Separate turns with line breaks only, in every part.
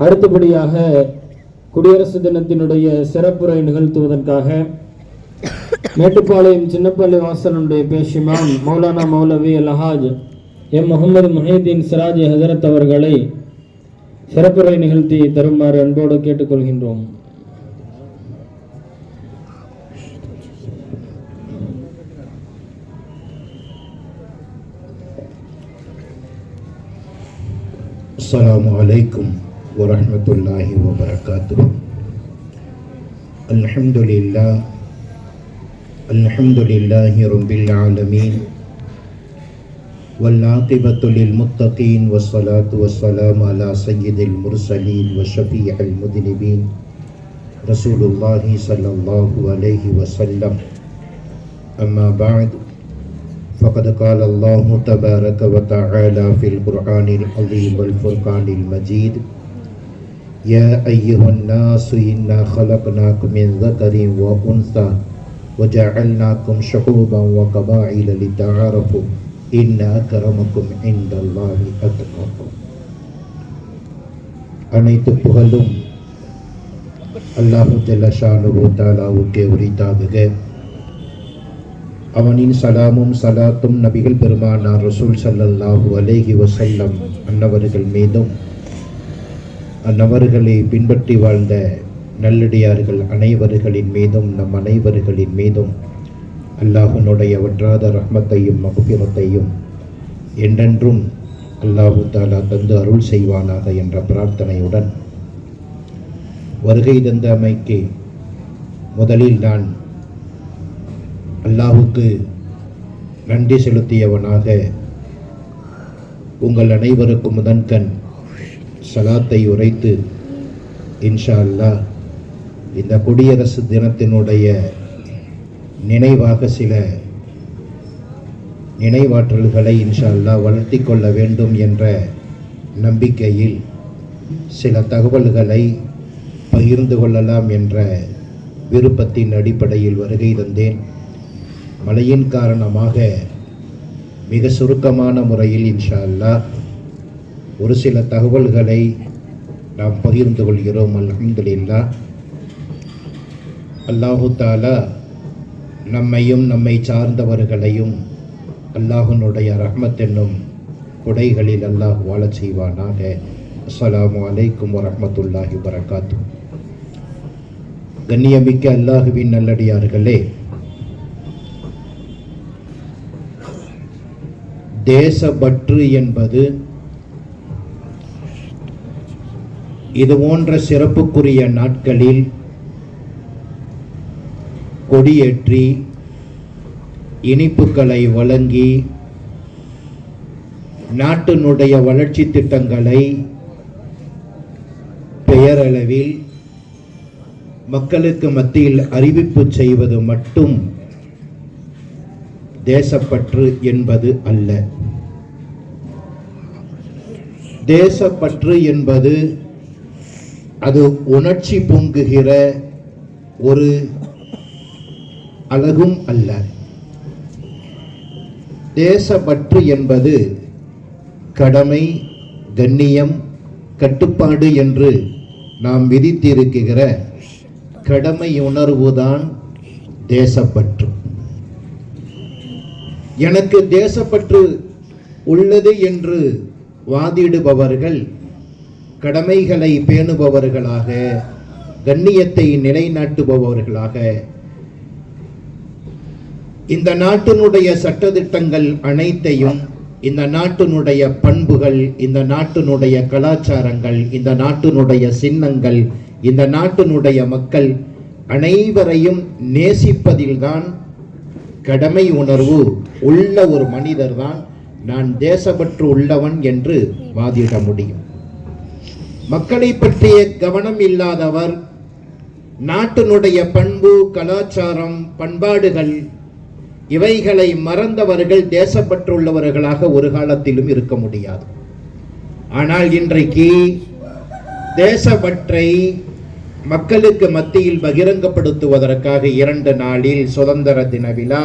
அடுத்தபடியாக குடியரசு தினத்தினுடைய சிறப்புரை நிகழ்த்துவதற்காக மேட்டுப்பாளையம் சின்னப்பள்ளி வாசனுடைய பேஷிமாம் மௌலானா மௌலவி அல்ஹாஜ் எம் முகமது முஹீதீன் சிராஜ் ஹசரத் அவர்களை சிறப்புரை நிகழ்த்தி தருமாறு அன்போடு கேட்டுக்கொள்கின்றோம்
السلام عليكم ورحمة الله وبركاته. الحمد لله الحمد لله رب العالمين والعاقبة للمتقين والصلاة والسلام على سيد المرسلين وشفيع المذنبين رسول الله صلى الله عليه وسلم. أما بعد فقد قال الله تبارك وتعالى في القرآن العظيم والفرقان المجيد يا أيها الناس إنا خلقناكم من ذكر وأنثى وجعلناكم شعوبا وقبائل لتعارفوا إن أكرمكم عند الله أتقاكم அனைத்து புகழும் அல்லாஹு ஜல்லஷானு தாலாவுக்கே உரித்தாகுக அவனின் சலாமும் சலாத்தும் நபிகள் பெருமானார் ரசூல் ஸல்லல்லாஹு அலைஹி வஸல்லம் அன்னவர்கள் மீதும் அந்நபர்களை பின்பற்றி வாழ்ந்த நல்லடியார்கள் அனைவர்களின் மீதும் நம் அனைவர்களின் மீதும் அல்லாஹனுடைய வற்றாத ரஹ்மத்தையும் மகுபிரத்தையும் என்றென்றும் அல்லாஹு தாலா தந்து அருள் செய்வானாக என்ற பிரார்த்தனையுடன் வருகை தந்த அமைக்கு முதலில் நான் அல்லாஹுக்கு நன்றி செலுத்தியவனாக உங்கள் அனைவருக்கும் முதன்கண் சலாத்தை உரைத்து இன்ஷா அல்லாஹ் இந்த குடியரசு தினத்தினுடைய நினைவாக சில நினைவாற்றல்களை இன்ஷா அல்லாஹ் வளர்த்தி கொள்ள வேண்டும் என்ற நம்பிக்கையில் சில தகவல்களை பகிர்ந்து கொள்ளலாம் என்ற விருப்பத்தின் அடிப்படையில் வருகை தந்தேன். மழையின் காரணமாக மிக சுருக்கமான முறையில் இன்ஷா அல்லாஹ் ஒரு சில தகவல்களை நாம் பகிர்ந்து கொள்கிறோம். அலமதுல்லா அல்லாஹு தாலா நம்மையும் நம்மை சார்ந்தவர்களையும் அல்லாஹனுடைய ரஹ்மத் என்னும் குடைகளில் அல்லாஹ் வாழச் செய்வானாக. அஸ்லாம் அலைக்கும் வரமத்துல்லாஹி வரகாத்து கண்ணியமிக்க அல்லாஹுவின் நல்லடியார்களே தேசப்பற்று என்பது இது போன்ற சிறப்புக்குரிய நாட்களில் கொடியேற்றி இனிப்புகளை வழங்கி நாட்டினுடைய வளர்ச்சி திட்டங்களை பெயரளவில் மக்களுக்கு மத்தியில் அறிவிப்பு செய்வது மட்டும் தேசப்பற்று என்பது அல்ல. தேசப்பற்று என்பது அது உணர்ச்சி பொங்குகிற ஒரு அழகும் அல்ல. தேசப்பற்று என்பது கடமை கண்ணியம் கட்டுப்பாடு என்று நாம் விதித்திருக்கிற கடமை உணர்வுதான் தேசப்பற்று. எனக்கு தேசப்பற்று உள்ளது என்று வாதிடுபவர்கள் கடமைகளை பேணுபவர்களாக கண்ணியத்தை நிலைநாட்டுபவர்களாக. இந்த நாட்டினுடைய சட்டதிட்டங்கள் அனைத்தையும் இந்த நாட்டினுடைய பண்புகள் இந்த நாட்டினுடைய கலாச்சாரங்கள் இந்த நாட்டினுடைய சின்னங்கள் இந்த நாட்டினுடைய மக்கள் அனைவரையும் நேசிப்பதில்தான் கடமை உணர்வு உள்ள ஒரு மனிதர்தான். நான் தேசப்பற்று உள்ளவன் என்று வாதிட முடியும். மக்களை பற்றிய கவனம் இல்லாதவர் நாட்டினுடைய பண்பு கலாச்சாரம் பண்பாடுகள் இவைகளை மறந்தவர்கள் தேசப்பற்றுள்ளவர்களாக ஒரு காலத்திலும் இருக்க முடியாது. ஆனால் இன்றைக்கு தேசப்பற்றை மக்களுக்கு மத்தியில் பகிரங்கப்படுத்துவதற்காக இரண்டு நாளில் சுதந்திர தின விழா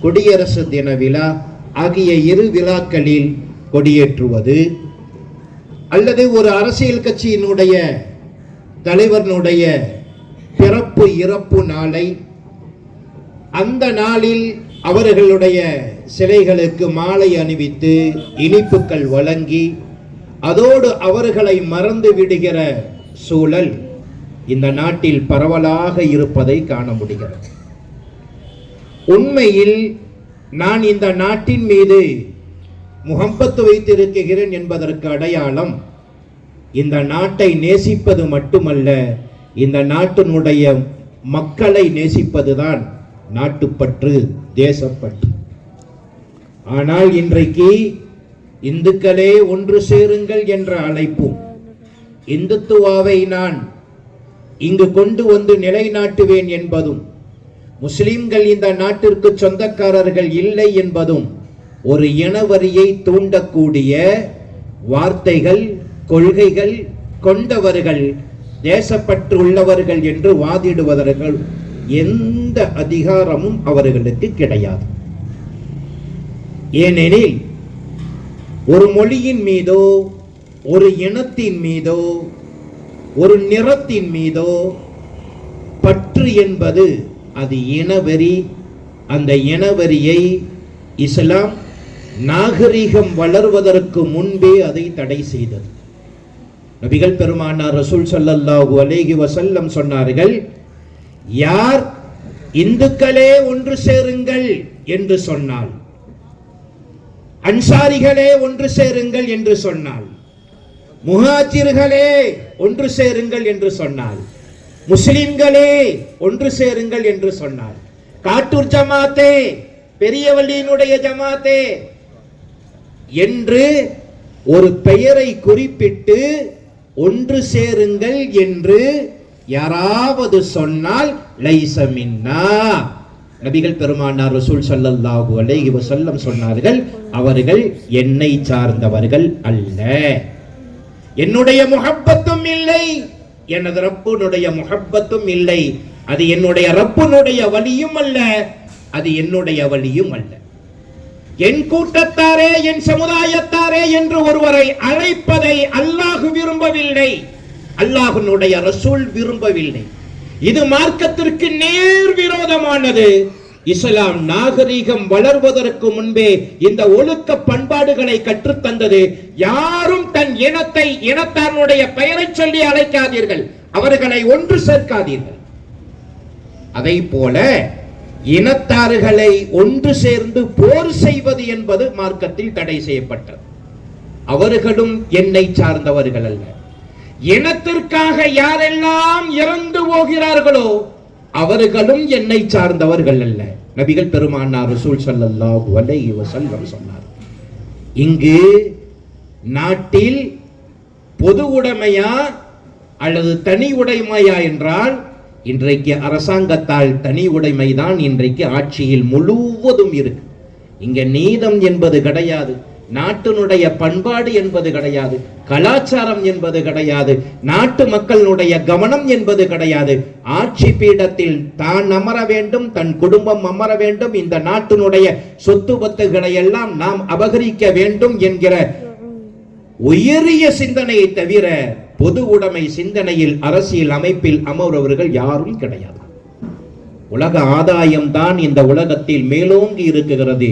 குடியரசு தின விழா ஆகிய இரு விழாக்களில் கொடியேற்றுவது அல்லது ஒரு அரசியல் கட்சியினுடைய தலைவர்களுடைய பிறப்பு இறப்பு நாளை அந்த நாளில் அவர்களுடைய சிலைகளுக்கு மாலை அணிவித்து இனிப்புகள் வழங்கி அதோடு அவர்களை மறந்து விடுகிற சூழல் இந்த நாட்டில் பரவலாக இருப்பதை காண முடிகிறது. உண்மையில் நான் இந்த நாட்டின் மீது முகம்பத்து வைத்திருக்கிறேன் என்பதற்கு அடையாளம் இந்த நாட்டை நேசிப்பது மட்டுமல்ல இந்த நாட்டினுடைய மக்களை நேசிப்பதுதான் நாட்டுப்பற்று தேசப்பற்று. ஆனால் இன்றைக்கு இந்துக்களே ஒன்று சேருங்கள் என்ற அழைப்பும் இந்துத்துவாவை நான் இங்கு கொண்டு வந்து நிலைநாட்டுவேன் என்பதும் முஸ்லிம்கள் இந்த நாட்டிற்கு சொந்தக்காரர்கள் இல்லை என்பதும் ஒரு இனவரியை தூண்டக்கூடிய வார்த்தைகள் கொள்கைகள் கொண்டவர்கள் தேசப்பற்று உள்ளவர்கள் என்று வாதிடுவதற்கு எந்த அதிகாரமும் அவர்களுக்கு கிடையாது. ஏனெனில் ஒரு மொழியின் மீதோ ஒரு இனத்தின் மீதோ ஒரு நிறத்தின் மீதோ பற்று என்பது அது இனவெறி அந்த இனவெறியை இஸ்லாம் நாகரிகம் வளர்வதற்கு முன்பே அதை தடை செய்தது. நபிகள் பெருமானார் ரசூல் சல்லல்லாஹு அலேஹி வசல்லம் சொன்னார்கள் யார் இந்துக்களே ஒன்று சேருங்கள் என்று சொன்னால் அன்சாரிகளே ஒன்று சேருங்கள் என்று சொன்னால் முஹாஜிர்களே ஒன்று சேருங்கள் என்று சொன்னால் முஸ்லிம்களே ஒன்று சேருங்கள் என்று சொன்னார் காட்டூர் ஜமாத்தே பெரியவள்ளியினுடைய ஜமாத்தே என்று ஒரு பெயரை குறிப்பிட்டு ஒன்று சேருங்கள் என்று யாராவது சொன்னால் லைசமின்னா நபிகள் பெருமானார் ரசூல் சல்லல்லாஹு அலைஹி வஸல்லம் சொன்னார்கள் அவர்கள் என்னை சார்ந்தவர்கள் அல்ல. என்னுடைய முகப்பத்தும் இல்லை. எனது ரப்புனுடைய முகப்பத்தும் இல்லை. அது என்னுடைய ரப்புனுடைய வழியும் அல்ல. அது என்னுடைய வழியும் அல்ல. என் கூட்டத்தாரே என் சமுதாயத்தாரே என்று ஒருவரை அழைப்பதை அல்லாஹு விரும்பவில்லை. அல்லாஹுனுடைய ரசூல் விரும்பவில்லை. இது மார்க்கத்திற்கு நேர் விரோதமானது. இஸ்லாம் நாகரிகம் வளர்வதற்கு முன்பே இந்த ஒழுக்க பண்பாடுகளை கற்றுத்தந்தது. யாரும் தன் இனத்தை இனத்தாருடைய பெயரை சொல்லி அழைக்காதீர்கள். அவர்களை ஒன்று சேர்க்காதீர்கள். அதை போல இனத்தாறுகளை ஒன்று சேர்ந்து போர் செய்வது என்பது மார்க்கத்தில் தடை செய்யப்பட்டது. அவர்களும் என்னை சார்ந்தவர்கள் அல்ல. இனத்திற்காக யாரெல்லாம் இறந்து போகிறார்களோ அவர்களும் என்னை சார்ந்தவர்கள் அல்ல. நபிகள் பெருமானார் ரசூல் ஸல்லல்லாஹு அலைஹி வஸல்லம் சொன்னார். இங்கு நாட்டில் பொது உடைமையா அல்லது தனி உடைமையா என்றால் இன்றைக்கு அரசாங்கத்தால் தனி உடைமைதான் இன்றைக்கு ஆட்சியில் முழுவதும் இருக்கு. இங்க நீதம் என்பது கிடையாது நாட்டினுடைய பண்பாடு என்பது கிடையாது கலாச்சாரம் என்பது கிடையாது நாட்டு மக்களுடைய கவனம் என்பது கிடையாது. ஆட்சி பீடத்தில் தான் அமர வேண்டும் தன் குடும்பம் அமர வேண்டும் இந்த நாட்டினுடைய சொத்து பத்துகளை எல்லாம் நாம் அபகரிக்க வேண்டும் என்கிற உயரிய சிந்தனையை தவிர பொது உடைமை சிந்தனையில் அரசியல் அமைப்பில் அமர்வர்கள் யாரும் கிடையாது. உலக ஆதாயம் தான் இந்த உலகத்தில் மேலோங்கி இருக்குகிறது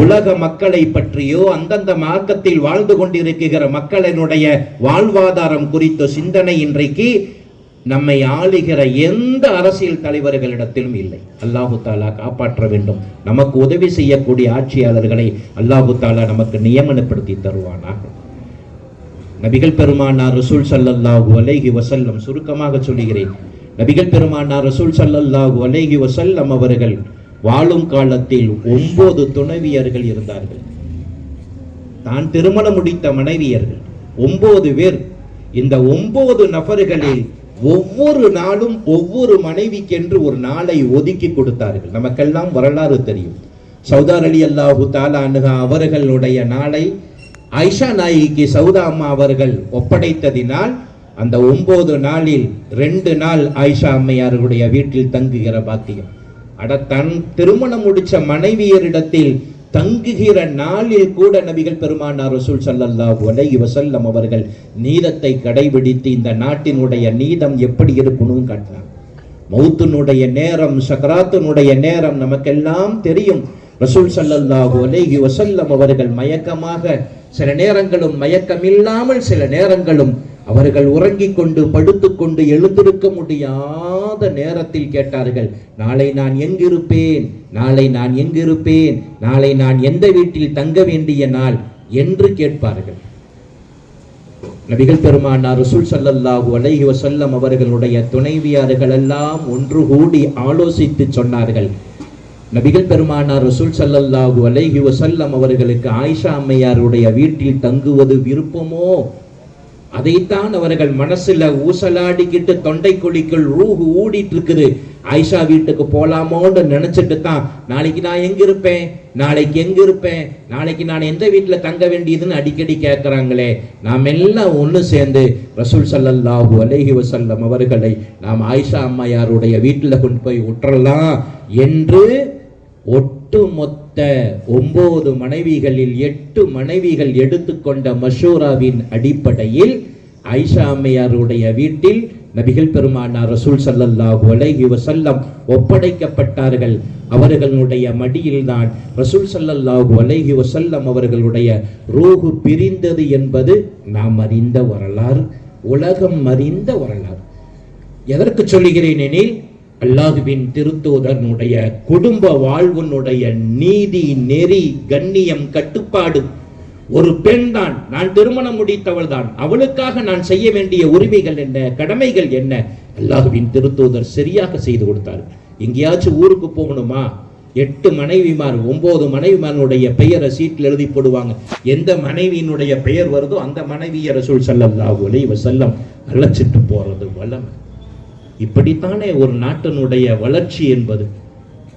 உலக மக்களை பற்றியோ அந்தந்த மார்க்கத்தில் வாழ்ந்து கொண்டிருக்கிற மக்களினுடைய வாழ்வாதாரம் குறித்த சிந்தனை இன்றைக்கு நம்மை ஆளுகிற எந்த அரசியல் தலைவர்களிடத்திலும் இல்லை. அல்லாஹு தாலா காப்பாற்ற வேண்டும். நமக்கு உதவி செய்யக்கூடிய ஆட்சியாளர்களை அல்லாஹு தாலா நமக்கு நியமனப்படுத்தி தருவானாக. நபிகள் பெருமானார் ரசூல் சல்லல்லாஹு அலைஹி வசல்லம் சுருக்கமாக சொல்கிறேன் நபிகள் பெருமானார் ரசூல் சல்லல்லாஹு அலைஹி வசல்லம் அவர்கள் வாழும் காலத்தில் ஒன்பது துணைவியர்கள் இருந்தார்கள். தான் திருமணம் முடித்த மனைவியர்கள் ஒன்பது பேர். இந்த ஒன்பது நபர்களில் ஒவ்வொரு நாளும் ஒவ்வொரு மனைவிக்கென்று ஒரு நாளை ஒதுக்கி கொடுத்தார்கள். நமக்கெல்லாம் வரலாறு தெரியும். சௌதார் அலி அல்லாஹு தாலா அனுகா அவர்களுடைய நாளை ஐஷா நாயகிக்கு சௌதா அம்மா அவர்கள் ஒப்படைத்ததினால் அந்த ஒன்பது நாளில் ரெண்டு நாள் ஆயிஷா அம்மையாருடைய வீட்டில் தங்குகிற பாக்கியம். அட தன் திருமணம் முடிச்ச மனைவியரிடத்தில் தங்குகிற நாளில் கூட நபிகள் பெருமானார் ரசூல் ஸல்லல்லாஹு அலைஹி வசல்லம் அவர்கள் நீதத்தை கடைபிடித்து இந்த நாட்டினுடைய நீதம் எப்படி இருக்கணும்னு காட்டினாங்க மௌத்தினுடைய நேரம் சக்கராத்தினுடைய நேரம் நமக்கெல்லாம் தெரியும். ரசூல் சல்லல்லாஹு அலைஹி வசல்லம் அவர்கள் மயக்கமாக சில நேரங்களும் மயக்கமில்லாமல் சில நேரங்களும் அவர்கள் உறங்கிக் கொண்டு படுத்துக்கொண்டு எழுந்திருக்க முடியாத நேரத்தில் கேட்டார்கள். நாளை நான் எங்கிருப்பேன்? நாளை நான் எங்கிருப்பேன்? நாளை நான் எந்த வீட்டில் தங்க வேண்டிய நாள்? என்று கேட்பார்கள். நபிகள் பெருமானார் ரசூல் சல்லல்லாஹு அலைஹி வசல்லம் அவர்களுடைய துணைவியார்கள் எல்லாம் ஒன்று கூடி ஆலோசித்து சொன்னார்கள். நபிகள் பெருமானார் ரசூல் சல்லல்லாஹு அலைஹி வசல்லம் அவர்களுக்கு ஆயிஷா அம்மையாருடைய வீட்டில் தங்குவது விருப்பமோ? அதைத்தான் அவர்கள் மனசுல ஊசலாடிக்கிட்டு தொண்டை குழிக்குள் ரூஹு ஊடிட்டு இருக்குது ஆயிஷா வீட்டுக்கு போலாமோன்னு நினைச்சிட்டு தான் நாளைக்கு நான் எங்க இருப்பேன்? நாளைக்கு எங்க இருப்பேன்? நாளைக்கு நான் எந்த வீட்டுல தங்க வேண்டியதுன்னு அடிக்கடி கேட்குறாங்களே நாம் எல்லாம் ஒன்று சேர்ந்து ரசூல் ஸல்லல்லாஹு அலைஹி வசல்லம் அவர்களை நாம் ஆயிஷா அம்மையாருடைய வீட்டுல கொண்டு போய் விட்டுறலாம் என்று ஒட்டுமொத்த ஒன்பது மனைவிகளில் எட்டு மனைவிகள் எடுத்துக்கொண்ட மஷூராவின் அடிப்படையில் ஐஷா அம்மையாருடைய வீட்டில் நபிகள் பெருமானார் ரசூல் சல்லல்லாஹு அலைஹி வசல்லம் ஒப்படைக்கப்பட்டார்கள். அவர்களுடைய மடியில்தான் ரசூல் சல்லல்லாஹு அலைஹி வசல்லம் அவர்களுடைய ரூஹு பிரிந்தது என்பது நாம் அறிந்த வரலாறு உலகம் அறிந்த வரலாறு. எதற்கு சொல்லுகிறேன் எனில் அல்லாதுவின் திருத்தூதனுடைய குடும்ப வாழ்வுனுடைய நீதி நெறி கண்ணியம் கட்டுப்பாடு. ஒரு பெண் தான் நான் திருமணம் முடித்தவள் தான் அவளுக்காக நான் செய்ய வேண்டிய உரிமைகள் என்ன கடமைகள் என்ன? அல்லாஹுவின் திருத்தூதர் சரியாக செய்து கொடுத்தார். எங்கேயாச்சும் ஊருக்கு போகணுமா? எட்டு மனைவிமார் ஒன்பது மனைவிமாருடைய பெயரை சீட்டில் எழுதி போடுவாங்க. எந்த மனைவியினுடைய பெயர் வருதோ அந்த மனைவியை ரசூல் ஸல்லல்லாஹு அலைஹி செல்லம் அழைச்சிட்டு போறது வல்லமை இப்படித்தானே ஒரு நாட்டினுடைய வளர்ச்சி என்பது?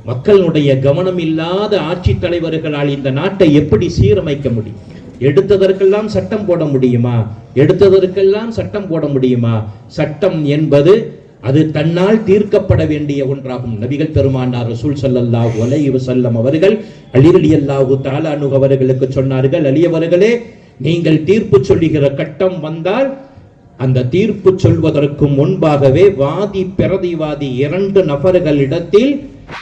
மக்களுடைய கவனம் இல்லாத ஆட்சி தலைவர்களால் இந்த நாட்டை எப்படி சீரமைக்க முடியும்? எடுத்ததற்கெல்லாம் சட்டம் போட முடியுமா? எடுத்ததற்கெல்லாம் சட்டம் போட முடியுமா? சட்டம் என்பது அது தன்னால் தீர்க்கப்பட வேண்டிய ஒன்றாகும். நபிகள் பெருமானார் ரசூல் சல்லல்லாஹு அலைஹி செல்லம் அவர்கள் அலிரலி அல்லாஹு தஆலா அவர்களுக்கு சொன்னார்கள் அலியவர்களே நீங்கள் தீர்ப்பு சொல்லுகிற கட்டம் வந்தால் அந்த தீர்ப்பு சொல்வதற்கு முன்பாகவே வாதி பிரதிவாதி இரண்டு நபர்களிடத்தில்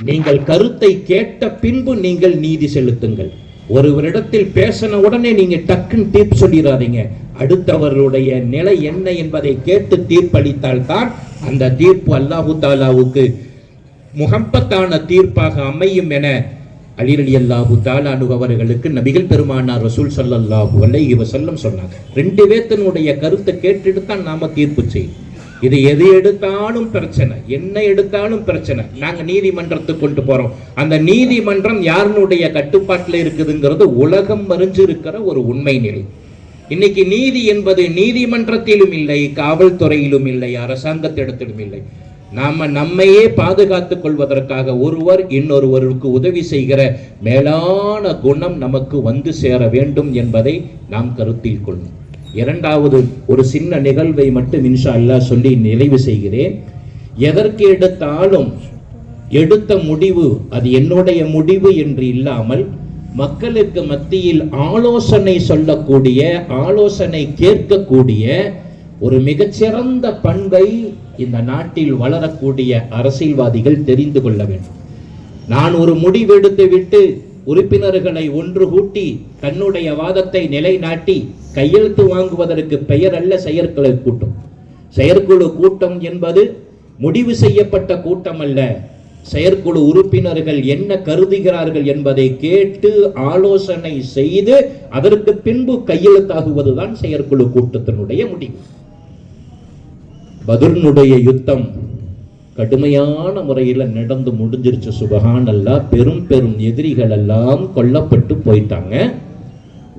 நீங்கள் கருத்தை கேட்ட பின்பு நீங்கள் நீதி செலுத்துங்கள். ஒருவரிடத்தில் பேசின உடனே நீங்க டக்குன்னு தீர்ப்பு சொல்லிடாதீங்க அடுத்தவர்களுடைய நிலை என்ன என்பதை கேட்டு தீர்ப்பளித்தால் தான் அந்த தீர்ப்பு அல்லாஹு தாலாவுக்கு முகப்பத்தான தீர்ப்பாக அமையும் என அலி ரலியல்லாஹு தாலானு அவர்களுக்கு நபிகள் பெருமானார் ரசூல் ஸல்லல்லாஹு அலைஹி வஸல்லம் சொன்னாங்க. ரெண்டு பேர்த்தனுடைய கருத்தை கேட்டுட்டு தான் நாம தீர்ப்பு செய்யும் இது எது எடுத்தாலும் பிரச்சனை. என்ன எடுத்தாலும் பிரச்சனை. நாங்க நீதிமன்றத்துக்கு கொண்டு போறோம். அந்த நீதிமன்றம் யாருனுடைய கட்டுப்பாட்டில் இருக்குதுங்கிறது உலகம் மறிஞ்சிருக்கிற ஒரு உண்மை நிலை. இன்னைக்கு நீதி என்பது நீதிமன்றத்திலும் இல்லை காவல்துறையிலும் இல்லை அரசாங்கத்திடத்திலும் இல்லை. நாம் நம்மையே பாதுகாத்துக் கொள்வதற்காக ஒருவர் இன்னொருவருக்கு உதவி செய்கிற மேலான குணம் நமக்கு வந்து சேர வேண்டும் என்பதை நாம் கருத்தில் கொள்ளும் இரண்டாவது ஒரு சின்ன நிகழ்வை மட்டும் இன்ஷா அல்லாஹ் சொல்லி நிறைவு செய்கிறேன். எதற்கு எடுத்தாலும் எடுத்த முடிவு அது என்னுடைய முடிவு என்று இல்லாமல் மக்களுக்கு மத்தியில் ஆலோசனை சொல்லக்கூடிய ஆலோசனை கேட்கக்கூடிய ஒரு மிகச்சிறந்த பண்பை இந்த நாட்டில் வளரக்கூடிய அரசியல்வாதிகள் தெரிந்து கொள்ள வேண்டும். நான் ஒரு முடிவெடுத்து விட்டு உறுப்பினர்களை ஒன்று கூட்டி தன்னுடைய வாதத்தை நிலைநாட்டி கையெழுத்து வாங்குவதற்கு பெயர் அல்ல செயற்குழு கூட்டம். செயற்குழு கூட்டம் என்பது முடிவு செய்யப்பட்ட கூட்டம் அல்ல. செயற்குழு உறுப்பினர்கள் என்ன கருதுகிறார்கள் என்பதை கேட்டு ஆலோசனை செய்து அதற்கு பின்பு கையெழுத்தாகுவதுதான் செயற்குழு கூட்டத்தினுடைய முடிவு. பதுர்னுடைய யுத்தம் கடுமையான முறையில் நடந்து முடிஞ்சிருச்சு சுபகான் அல்லா பெரும் பெரும் எதிரிகள் எல்லாம் கொல்லப்பட்டு போயிட்டாங்க.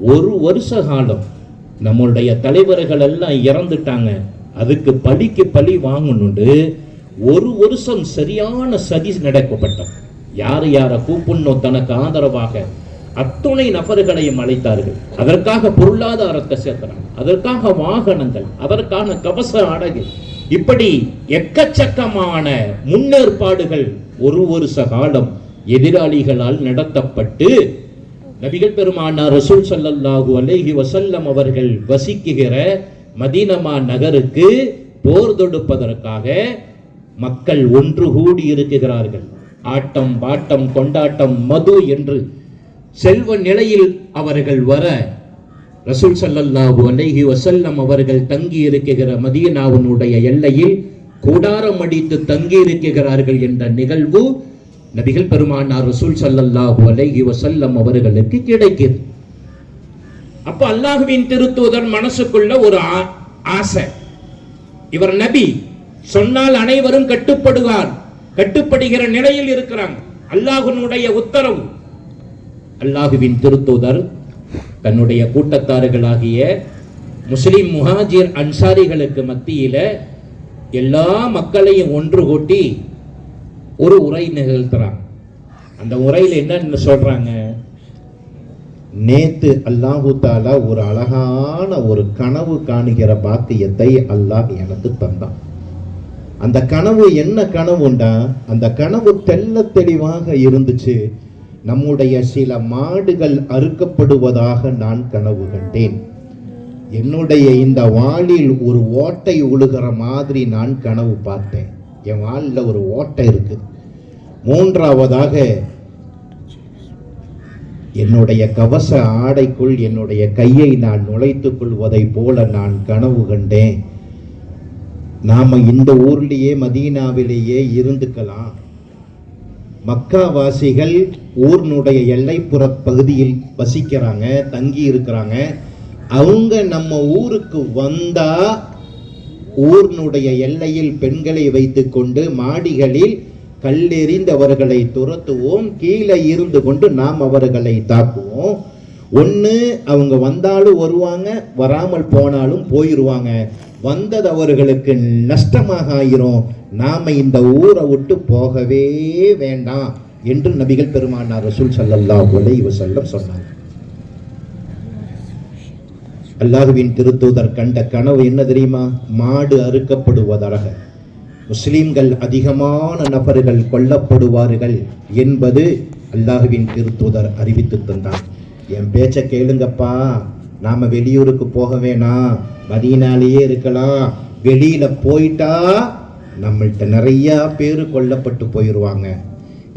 ஒரு வருஷ காலம் நம்மளுடைய தலைவர்கள் எல்லாம் இறந்துட்டாங்க. அதுக்கு பழிக்கு பழி வாங்கணுண்டு. ஒரு வருஷம் சரியான சதி நடக்கப்பட்டோம் யார் யாரை கூப்பிடணும் தனக்கு ஆதரவாக? அத்துணை நபர்களையும் அழைத்தார்கள். அதற்காக பொருளாதாரத்தை சேர்க்கிறாங்க. அதற்காக வாகனங்கள் அதற்கான கவச அடகு இப்படி எக்கச்சக்கமான முன்னேற்பாடுகள் ஒரு ஒரு சகாலம் எதிராளிகளால் நடத்தப்பட்டு
நபிகள் பெருமானார் ரசூல் ஸல்லல்லாஹு அலேஹி வசல்லம் அவர்கள் வசிக்குகிற மதீனமா நகருக்கு போர் தொடுப்பதற்காக மக்கள் ஒன்று கூடி இருக்குகிறார்கள் ஆட்டம் பாட்டம் கொண்டாட்டம் மது என்று செல்வ நிலையில் அவர்கள் வர ரசூல் சல்லல்லாஹு அலைஹி வசல்லம் அவர்கள் தங்கி இருக்குகிற மதியனாவினுடைய எல்லையில் கூடாரம் அடித்து தங்கி இருக்குகிறார்கள் என்ற நிகழ்வு நபிகள் பெருமானார் ரசூல் சல்லல்லாஹு அலைஹி வசல்லம் அவர்களுக்கு கிடைக்கிறது அப்ப அல்லாஹுவின் திருத்தூதர் மனசுக்குள்ள ஒரு ஆ- ஆசை. இவர் நபி சொன்னால் அனைவரும் கட்டுப்படுவார் கட்டுப்படுகிற நிலையில் இருக்கிறாங்க. அல்லாஹுனுடைய உத்தரவு. அல்லாஹுவின் திருத்தூதர் தன்னுடைய கூட்டத்தார்களாகிய முஸ்லிம் முஹாஜிர் அன்சாரிகளுக்கு மத்தியில எல்லா மக்களையும் ஒன்று கூட்டி ஒரு உரை நிகழ்த்துறாங்க. அந்த உரையில் என்னன்னு சொல்றாங்க?
நேத்து அல்லாஹு தாலா ஒரு அழகான ஒரு கனவு காணுகிற பாக்கியத்தை அல்லாஹ் எனக்கு தந்தான். அந்த கனவு என்ன கனவுண்டா? அந்த கனவு தெல்ல தெளிவாக இருந்துச்சு. நம்முடைய சில மாடுகள் அறுக்கப்படுவதாக நான் கனவு கண்டேன். என்னுடைய இந்த வாளில் ஒரு ஓட்டை உழுகிற மாதிரி நான் கனவு பார்த்தேன். என் வாளில் ஒரு ஓட்டை இருக்கு. மூன்றாவதாக என்னுடைய கவச ஆடைக்குள் என்னுடைய கையை நான் நுழைத்துக் கொள்வதை போல நான் கனவு கண்டேன். நாம இந்த ஊர்லேயே மதீனாவிலேயே இருந்துக்கலாம். மக்காவாசிகள் ஊர்னுடைய எல்லைப்புற பகுதியில் வசிக்கிறாங்க தங்கி இருக்கிறாங்க. அவங்க நம்ம ஊருக்கு வந்தா ஊர்னுடைய எல்லையில் பெண்களை வைத்துக்கொண்டு மாடிகளில் கல்லெறிந்தவர்களை துரத்துவோம் கீழே இருந்து கொண்டு நாம் அவர்களை தாக்குவோம். ஒன்று அவங்க வந்தாலும் வருவாங்க வராமல் போனாலும் போயிடுவாங்க வந்தது அவர்களுக்கு நஷ்டமாக ஆயிரும் நாம இந்த ஊரை விட்டு போகவே வேண்டாம் என்று நபிகள் பெருமானார் ரசூல் சல்லல்லா அலைஹி செல்லம் சொன்னாங்க. அல்லாஹுவின் திருத்தூதர் கண்ட கனவு என்ன தெரியுமா? மாடு அறுக்கப்படுவதாக. முஸ்லீம்கள் அதிகமான நபர்கள் கொல்லப்படுவார்கள் என்பது அல்லாஹுவின் திருத்தூதர் அறிவித்து தந்தார் என் பேச்சை கேளுங்கப்பா. நாம வெளியூருக்கு போக வேணாம் மதியினாலேயே இருக்கலாம். வெளியில போயிட்டா நம்மள்கிட்ட நிறைய பேர் கொல்லப்பட்டு போயிடுவாங்க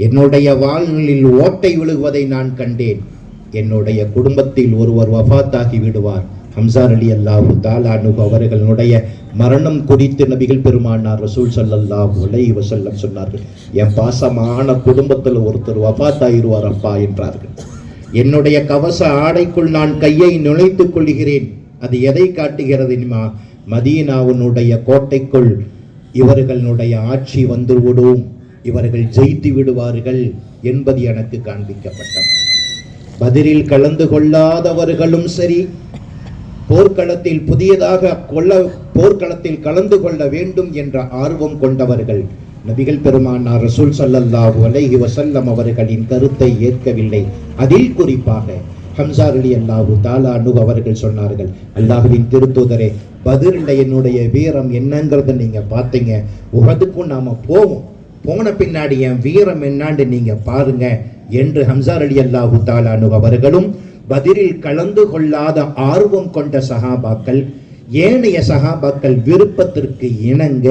என்னுடைய வாழ்நிலையில் ஓட்டை விழுகுவதை நான் கண்டேன். என்னுடைய குடும்பத்தில் ஒருவர் வஃபாத்தாகி விடுவார். ஹம்சார் அலி அல்லாஹு தாலானு அவர்களுடைய மரணம் குறித்து நபிகள் பெருமானார் ரசூல் ஸல்லல்லாஹு உலை வசல்லம் சொன்னார்கள். என் பாசமான குடும்பத்தில் ஒருத்தர் வஃபாத்தாயிருவார் அப்பா என்றார்கள். என்னுடைய கவச ஆடைக்குள் நான் கையை நுழைத்துக் கொள்கிறேன். அது எதை காட்டுகிறது தெரியுமா? மதீனாவினுடைய கோட்டைக்குள் இவர்களுடைய ஆட்சி வந்துவிடும். இவர்கள் ஜெயித்து விடுவார்கள் என்பது எனக்கு காண்பிக்கப்பட்டது. பதிலில் கலந்து கொள்ளாதவர்களும் சரி போர்க்களத்தில் புதியதாக கொள்ள போர்க்களத்தில் கலந்து கொள்ள வேண்டும் என்ற ஆர்வம் கொண்டவர்கள் நபிகள் பெருமானார் ரசூல் சல்லல்லாஹு அலைஹி வசல்லம் அவர்களின் கருத்தை ஏற்கவில்லை. அதில் குறிப்பாக ஹம்சார் அலி அல்லாஹு தாலானு அவர்கள் சொன்னார்கள் அல்லாஹுவின் திருத்தூதரே பதிரில் என்னுடைய வீரம் என்னங்கிறத நீங்கள் பார்த்தீங்க உகதுக்கும் நாம் போவோம். போன பின்னாடி என் வீரம் என்னான்னு நீங்கள் பாருங்க என்று ஹம்சார் அலி அல்லாஹு தாலானு அவர்களும் பதிரில் கலந்து கொள்ளாத ஆர்வம் கொண்ட சஹாபாக்கள் ஏனைய சஹாபாக்கள் விருப்பத்திற்கு இணங்க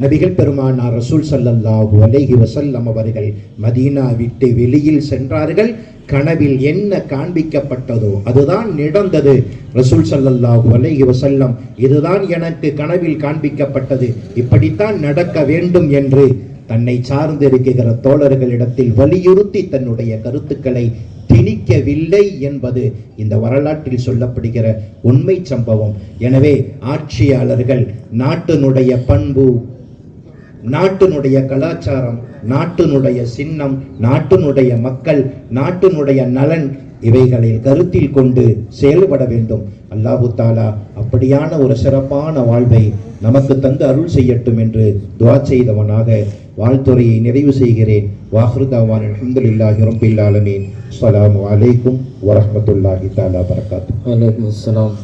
நபிகள் பெருமானார் ரசூல் சல்லல்லாஹு அலைஹி வசல்லம் அவர்கள் மதீனா விட்டு வெளியில் சென்றார்கள். கனவில் என்ன காண்பிக்கப்பட்டதோ அதுதான் நடந்தது. ரசூல் சல்லல்லாஹு அலைஹி வசல்லம் இதுதான் எனக்கு கனவில் காண்பிக்கப்பட்டது. இப்படித்தான் நடக்க வேண்டும் என்று தன்னை சார்ந்திருக்கிற தோழர்களிடத்தில் வலியுறுத்தி தன்னுடைய கருத்துக்களை திணிக்கவில்லை என்பது இந்த வரலாற்றில் சொல்லப்படுகிற உண்மை சம்பவம். எனவே ஆட்சியாளர்கள் நாட்டினுடைய பண்பு நாட்டினுடைய கலாச்சாரம் நாட்டினுடைய சின்னம் நாட்டினுடைய மக்கள் நாட்டினுடைய நலன் இவைகளை கருத்தில் கொண்டு செயல்பட வேண்டும். அல்லாஹு தாலா அப்படியான ஒரு சிறப்பான வாழ்வை நமக்கு தந்து அருள் செய்யட்டும் என்று துவா செய்தவனாக வாழ்த்துறையை நிறைவு செய்கிறேன். வாஹ்ருதாவான் அஹமதுல்லாஹி ரப்பில் ஆலமீன். அஸ்லாம் வலைக்கும் வரமத்துல்லாஹி தாலா பரக்காத்துஹு
வலைக்கம் அஸ்லாம்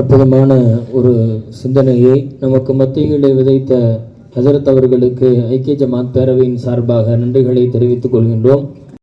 அற்புதமான ஒரு சிந்தனையை நமக்கு மத்தியிலே விதைத்த ஹசரத் அவர்களுக்கு ஐக்கிய ஜமாத் பேரவையின் சார்பாக நன்றிகளை தெரிவித்துக் கொள்கின்றோம்.